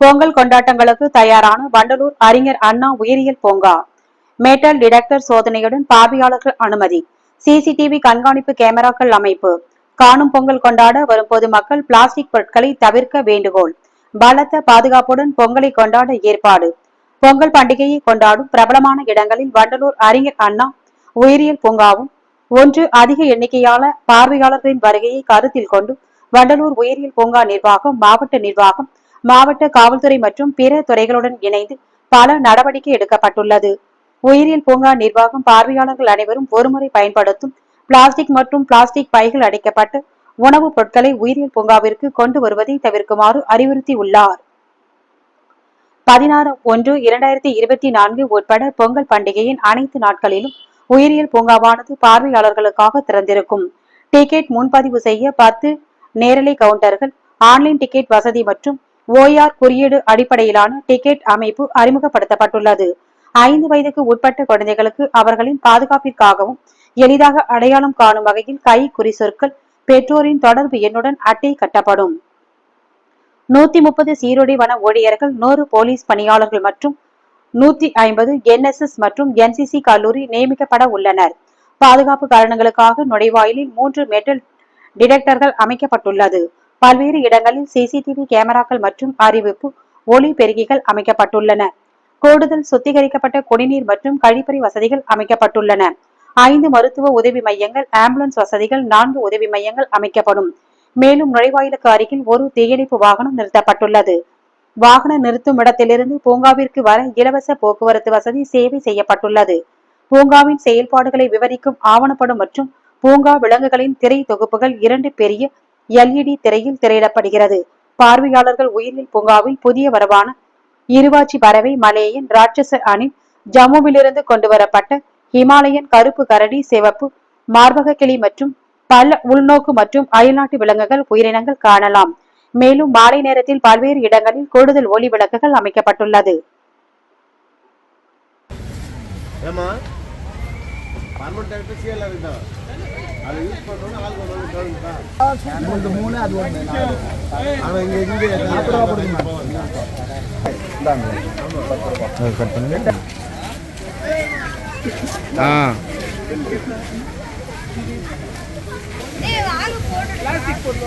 பொங்கல் கொண்டாட்டங்களுக்கு தயாரான வண்டலூர் அறிஞர் அண்ணா உயிரியல் பூங்கா. மேட்டல் டிடெக்டர் சோதனையுடன் பார்வையாளர்கள் அனுமதி. சிசிடிவி கண்காணிப்பு கேமராக்கள் அமைப்பு. காணும் பொங்கல் கொண்டாட வரும் பொதுமக்கள் பிளாஸ்டிக் பொருட்களை தவிர்க்க வேண்டுகோள். பலத்த பாதுகாப்புடன் பொங்கலை கொண்டாட ஏற்பாடு. பொங்கல் பண்டிகையை கொண்டாடும் பிரபலமான இடங்களில் வண்டலூர் அறிஞர் அண்ணா உயிரியல் பூங்காவும் ஒன்று அதிக எண்ணிக்கையான பார்வையாளர்களின் வருகையை கருத்தில் கொண்டு வண்டலூர் உயிரியல் பூங்கா நிர்வாகம் மாவட்ட நிர்வாகம் மாவட்ட காவல்துறை மற்றும் பிற துறைகளுடன் இணைந்து பல நடவடிக்கை எடுக்கப்பட்டுள்ளது. உயிரியல் பூங்கா நிர்வாகம் பார்வையாளர்கள் அனைவரும் ஒருமுறை பயன்படுத்தும் பிளாஸ்டிக் மற்றும் பிளாஸ்டிக் பைகள் அடைக்கப்பட்டு உணவுப் பொருட்களை உயிரியல் பூங்காவிற்கு கொண்டு வருவதை தவிர்க்குமாறு அறிவுறுத்தியுள்ளார். பதினாறு ஒன்று இரண்டாயிரத்தி இருபத்தி நான்கு உட்பட பொங்கல் பண்டிகையின் அனைத்து நாட்களிலும் உயிரியல் பூங்காவானது பார்வையாளர்களுக்காக திறந்திருக்கும். டிக்கெட் முன்பதிவு செய்ய பத்து நேரலை கவுண்டர்கள் ஆன்லைன் டிக்கெட் வசதி மற்றும் ஓஆர் குறியீடு அடிப்படையிலான டிக்கெட் அமைப்பு அறிமுகப்படுத்தப்பட்டுள்ளது. ஐந்து வயதுக்கு உட்பட்ட குழந்தைகளுக்கு அவர்களின் பாதுகாப்பிற்காகவும் எளிதாக அடையாளம் காணும் வகையில் கை குறிசொற்கள் பெற்றோரின் தொடர்பு எண்ணுடன் அட்டை கட்டப்படும். நூத்தி முப்பது சீருடை வன ஊழியர்கள் நூறு போலீஸ் பணியாளர்கள் மற்றும் நூத்தி ஐம்பது என்எஸ்எஸ் மற்றும் என்சிசி கல்லூரி நியமிக்கப்பட உள்ளனர். பாதுகாப்பு காரணங்களுக்காக நுழைவாயிலில் மூன்று மெட்டல் டிடெக்டர்கள் அமைக்கப்பட்டுள்ளது. பல்வேறு இடங்களில் சிசிடிவி கேமராக்கள் மற்றும் அறிவிப்பு ஒளி பெருகிகள் அமைக்கப்பட்டுள்ளன. கூடுதல் சுத்திகரிக்கப்பட்ட குடிநீர் மற்றும் கழிப்பறை வசதிகள் அமைக்கப்பட்டுள்ளன. ஐந்து மருத்துவ உதவி மையங்கள் ஆம்புலன்ஸ் வசதிகள் நான்கு உதவி மையங்கள் அமைக்கப்படும். மேலும் நுழைவாயிலுக்கு அருகில் ஒரு தீயணைப்பு வாகனம் நிறுத்தப்பட்டுள்ளது. வாகன நிறுத்தும் இடத்திலிருந்து பூங்காவிற்கு வர இலவச போக்குவரத்து வசதி சேவை செய்யப்பட்டுள்ளது. பூங்காவின் செயல்பாடுகளை விவரிக்கும் ஆவணப்படம் மற்றும் பூங்கா விலங்குகளின் திரை தொகுப்புகள் இரண்டு பெரிய எல்இடி திரையில் திரையிடப்படுகிறது. பார்வையாளர்கள் உயிரில் பூங்காவில் புதிய வரவான இருவாச்சி பறவை மலேயன் ராட்சச அணில் ஜம்முவிலிருந்து கொண்டுவரப்பட்ட ஹிமாலயன் கருப்பு கரடி சிவப்பு மார்பக கிளி மற்றும் பல உள்நோக்கு மற்றும் அயல்நாட்டு விலங்குகள் உயிரினங்கள் காணலாம். மேலும் மாலை நேரத்தில் பல்வேறு இடங்களில் கூடுதல் ஒளி விளக்குகள் அமைக்கப்பட்டுள்ளது. ஏம்மா பர்மனெண்ட் டாக்டர் சிஎல் இருக்குதான் அதை யூஸ் பண்ணோன்னா ஆள் கொண்டு வந்து கவனிப்பா உங்களுக்கு மூணு அது ஒன்று நாலு அவன் இங்கே இங்கே நாற்பது ரூபா கொடுங்க கட் பண்ணுங்க ஆ. ஏய் வாங்க போடு பிளாஸ்டிக் போட்டு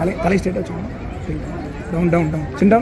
தலை தலை ஸ்ட்ரெயிட்டாக வச்சுக்கணும் டவுன் டவுன் டவுன் சின்